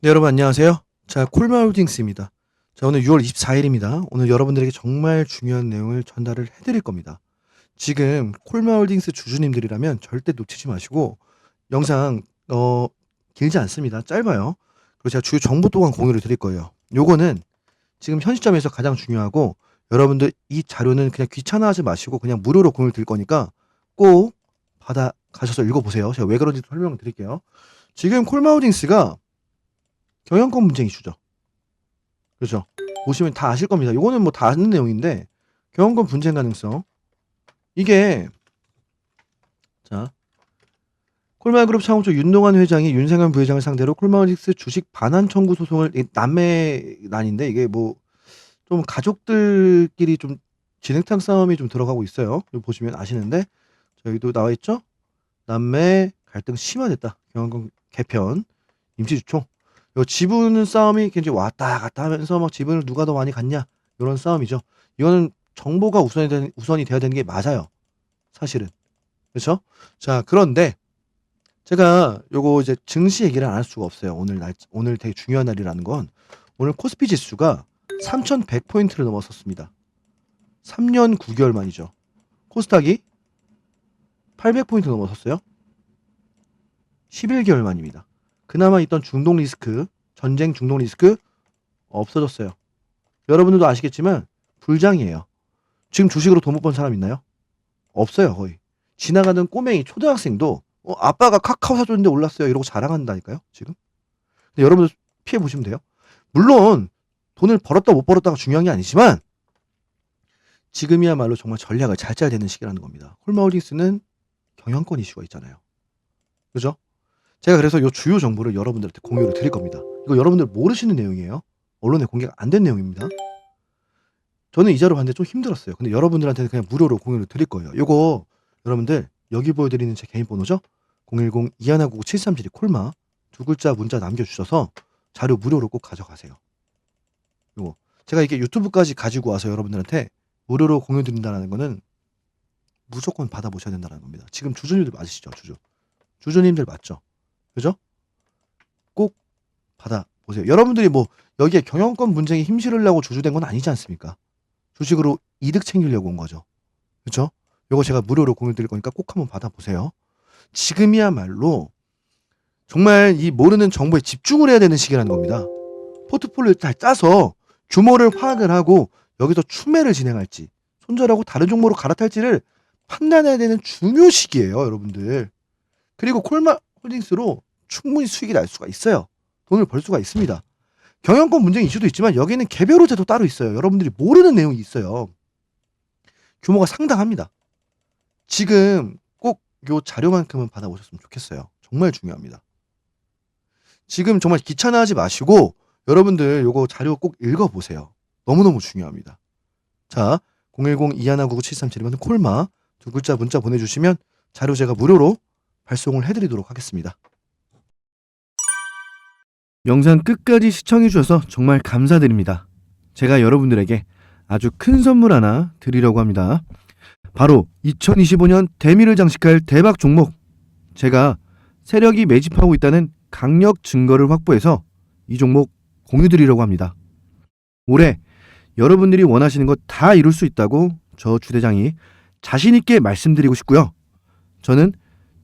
네, 여러분 안녕하세요. 자, 콜마홀딩스입니다. 자, 오늘 6월 24일입니다. 오늘 여러분들에게 정말 중요한 내용을 전달을 해드릴 겁니다. 지금 콜마홀딩스 주주님들이라면 절대 놓치지 마시고 영상 어 길지 않습니다. 짧아요. 그리고 제가 주요 정보 또한 공유를 드릴 거예요. 요거는 지금 현 시점에서 가장 중요하고 여러분들 이 자료는 그냥 귀찮아하지 마시고 그냥 무료로 공유를 드릴 거니까 꼭 받아 가셔서 읽어보세요. 제가 왜 그런지 설명을 드릴게요. 지금 콜마홀딩스가 경영권 문제 이슈죠. 그렇죠. 보시면 다 아실 겁니다. 요거는 뭐 다 아는 내용인데 경영권 분쟁 가능성 이게 자 콜마그룹 창업주 윤동환 회장이 윤생현 부회장을 상대로 콜마홀딩스 주식 반환 청구 소송을 이 남매 난인데 이게 뭐 좀 가족들끼리 좀 진흙탕 싸움이 좀 들어가고 있어요. 보시면 아시는데 저기도 나와 있죠. 남매 갈등 심화됐다. 경영권 개편 임시주총 요 지분 싸움이 굉장히 왔다 갔다 하면서 막 지분을 누가 더 많이 갖냐 이런 싸움이죠. 이거는 정보가 우선이 되는, 우선이 돼야 되는 게 맞아요. 사실은 그렇죠? 자 그런데 제가 요거 이제 증시 얘기를 안 할 수가 없어요. 오늘 날 오늘 되게 중요한 날이라는 건 오늘 코스피 지수가 3,100포인트를 넘었었습니다. 3년 9개월 만이죠. 코스닥이 800포인트 넘어섰어요. 11개월 만입니다. 그나마 있던 중동 리스크, 전쟁 중동 리스크 없어졌어요. 여러분들도 아시겠지만 불장이에요. 지금 주식으로 돈 못 번 사람 있나요? 없어요, 거의. 지나가는 꼬맹이 초등학생도 어, 아빠가 카카오 사줬는데 올랐어요. 이러고 자랑한다니까요, 지금. 근데 여러분들 피해 보시면 돼요. 물론 돈을 벌었다 못 벌었다가 중요한 게 아니지만 지금이야말로 정말 전략을 잘 짜야 되는 시기라는 겁니다. 홀마홀딩스는 경영권 이슈가 있잖아요. 그죠? 제가 그래서 요 주요 정보를 여러분들한테 공유를 드릴 겁니다. 이거 여러분들 모르시는 내용이에요. 언론에 공개가 안 된 내용입니다. 저는 이 자료 봤는데 좀 힘들었어요. 근데 여러분들한테는 그냥 무료로 공유를 드릴 거예요. 요거 여러분들 여기 보여드리는 제 개인 번호죠? 010-2199-7372 콜마 두 글자 문자 남겨주셔서 자료 무료로 꼭 가져가세요. 요거 제가 이게 유튜브까지 가지고 와서 여러분들한테 무료로 공유 드린다는 거는 무조건 받아보셔야 된다는 겁니다. 지금 주주님들 맞으시죠? 주주. 주주님들 맞죠? 그죠? 꼭 받아보세요. 여러분들이 뭐 여기에 경영권 분쟁에 힘실으려고 주주된 건 아니지 않습니까? 주식으로 이득 챙기려고 온 거죠. 그렇죠? 요거 제가 무료로 공유 드릴 거니까 꼭 한번 받아보세요. 지금이야말로 정말 이 모르는 정보에 집중을 해야 되는 시기라는 겁니다. 포트폴리오 잘 짜서 규모를 파악을 하고 여기서 추매를 진행할지 손절하고 다른 종목으로 갈아탈지를 판단해야 되는 중요 시기예요, 여러분들. 그리고 콜마 홀딩스로 충분히 수익이 날 수가 있어요. 돈을 벌 수가 있습니다. 경영권 문제 이슈도 있지만 여기는 개별 호재도 따로 있어요. 여러분들이 모르는 내용이 있어요. 규모가 상당합니다. 지금 꼭 요 자료만큼은 받아보셨으면 좋겠어요. 정말 중요합니다. 지금 정말 귀찮아하지 마시고 여러분들 요거 자료 꼭 읽어보세요. 너무너무 중요합니다. 자, 010-2199-7372번 콜마 두 글자 문자 보내주시면 자료 제가 무료로 발송을 해드리도록 하겠습니다. 영상 끝까지 시청해주셔서 정말 감사드립니다. 제가 여러분들에게 아주 큰 선물 하나 드리려고 합니다. 바로 2025년 대미를 장식할 대박 종목. 제가 세력이 매집하고 있다는 강력 증거를 확보해서 이 종목 공유 드리려고 합니다. 올해 여러분들이 원하시는 것 다 이룰 수 있다고 저 주대장이 자신있게 말씀드리고 싶고요. 저는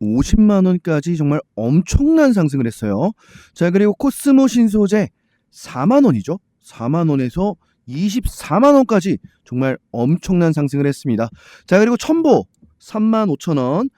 150만 원까지 정말 엄청난 상승을 했어요. 자, 그리고 코스모 신소재 4만 원이죠. 4만 원에서 24만 원까지 정말 엄청난 상승을 했습니다. 자, 그리고 첨보 3만 5천 원,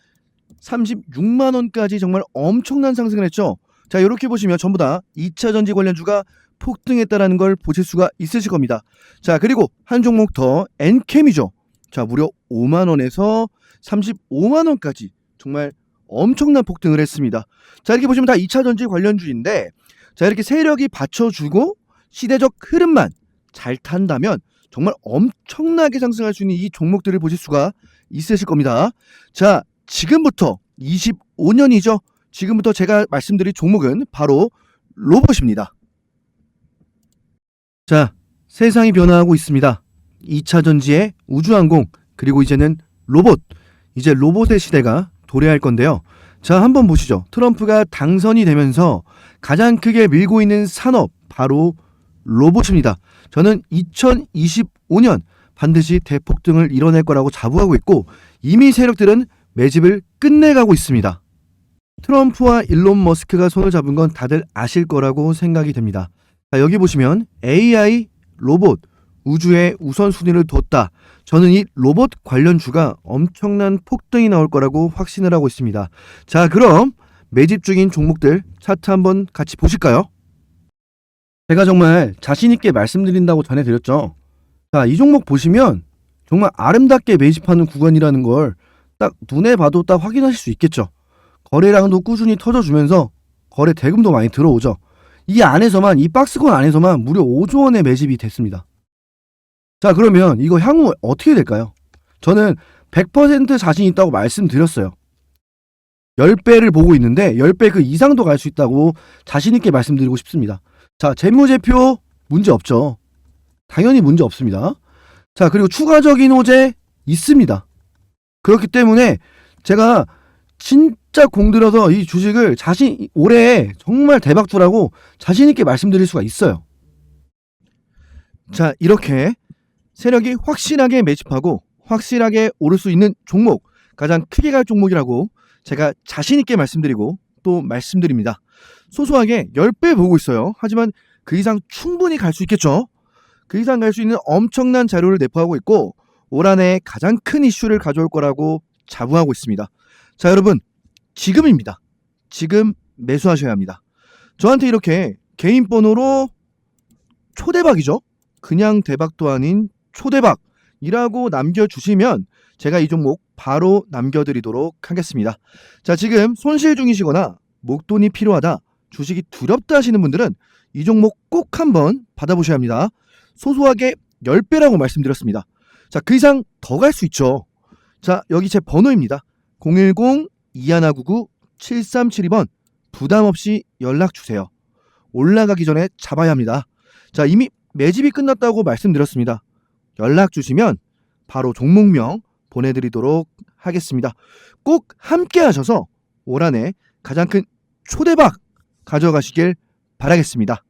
36만 원까지 정말 엄청난 상승을 했죠. 자, 이렇게 보시면 전부 다 2차 전지 관련주가 폭등했다라는 걸 보실 수가 있으실 겁니다. 자, 그리고 한 종목 더 엔캠이죠. 자, 무려 5만 원에서 35만 원까지 정말 엄청난 폭등을 했습니다. 자, 이렇게 보시면 다 2차 전지 관련주인데 자, 이렇게 세력이 받쳐주고 시대적 흐름만 잘 탄다면 정말 엄청나게 상승할 수 있는 이 종목들을 보실 수가 있으실 겁니다. 자, 지금부터 25년이죠. 지금부터 제가 말씀드릴 종목은 바로 로봇입니다. 자, 세상이 변화하고 있습니다. 2차 전지의 우주항공, 그리고 이제는 로봇. 이제 로봇의 시대가 도래할 건데요. 자, 한번 보시죠. 트럼프가 당선이 되면서 가장 크게 밀고 있는 산업, 바로 로봇입니다. 저는 2025년 반드시 대폭등을 이뤄낼 거라고 자부하고 있고, 이미 세력들은 매집을 끝내가고 있습니다. 트럼프와 일론 머스크가 손을 잡은 건 다들 아실 거라고 생각이 됩니다. 자, 여기 보시면 AI, 로봇, 우주에 우선순위를 뒀다. 저는 이 로봇 관련주가 엄청난 폭등이 나올 거라고 확신을 하고 있습니다. 자, 그럼 매집 중인 종목들 차트 한번 같이 보실까요? 제가 정말 자신있게 말씀드린다고 전해드렸죠. 자, 이 종목 보시면 정말 아름답게 매집하는 구간이라는 걸 딱 눈에 봐도 딱 확인하실 수 있겠죠. 거래량도 꾸준히 터져주면서 거래 대금도 많이 들어오죠. 이 안에서만, 이 박스권 안에서만 무려 5조 원의 매집이 됐습니다. 자, 그러면 이거 향후 어떻게 될까요? 저는 100% 자신 있다고 말씀드렸어요. 10배를 보고 있는데 10배 그 이상도 갈 수 있다고 자신 있게 말씀드리고 싶습니다. 자, 재무제표 문제 없죠. 당연히 문제 없습니다. 자, 그리고 추가적인 호재 있습니다. 그렇기 때문에 제가 진짜 공들여서 이 주식을 자신 올해 정말 대박 투라고 자신 있게 말씀드릴 수가 있어요. 자, 이렇게 세력이 확실하게 매집하고 확실하게 오를 수 있는 종목, 가장 크게 갈 종목이라고 제가 자신 있게 말씀드리고 또 말씀드립니다. 소소하게 10배 보고 있어요. 하지만 그 이상 충분히 갈 수 있겠죠. 그 이상 갈 수 있는 엄청난 자료를 내포하고 있고 올 한 해 가장 큰 이슈를 가져올 거라고 자부하고 있습니다. 자, 여러분, 지금입니다. 지금 매수하셔야 합니다. 저한테 이렇게 개인 번호로 초대박이죠. 그냥 대박도 아닌 초대박이라고 남겨주시면 제가 이 종목 바로 남겨드리도록 하겠습니다. 자, 지금 손실 중이시거나 목돈이 필요하다, 주식이 두렵다 하시는 분들은 이 종목 꼭 한번 받아보셔야 합니다. 소소하게 10배라고 말씀드렸습니다. 자, 그 이상 더 갈 수 있죠. 자, 여기 제 번호입니다. 010-2199-7372번 부담 없이 연락 주세요. 올라가기 전에 잡아야 합니다. 자, 이미 매집이 끝났다고 말씀드렸습니다. 연락 주시면 바로 종목명 보내드리도록 하겠습니다. 꼭 함께 하셔서 올 한해 가장 큰 초대박 가져가시길 바라겠습니다.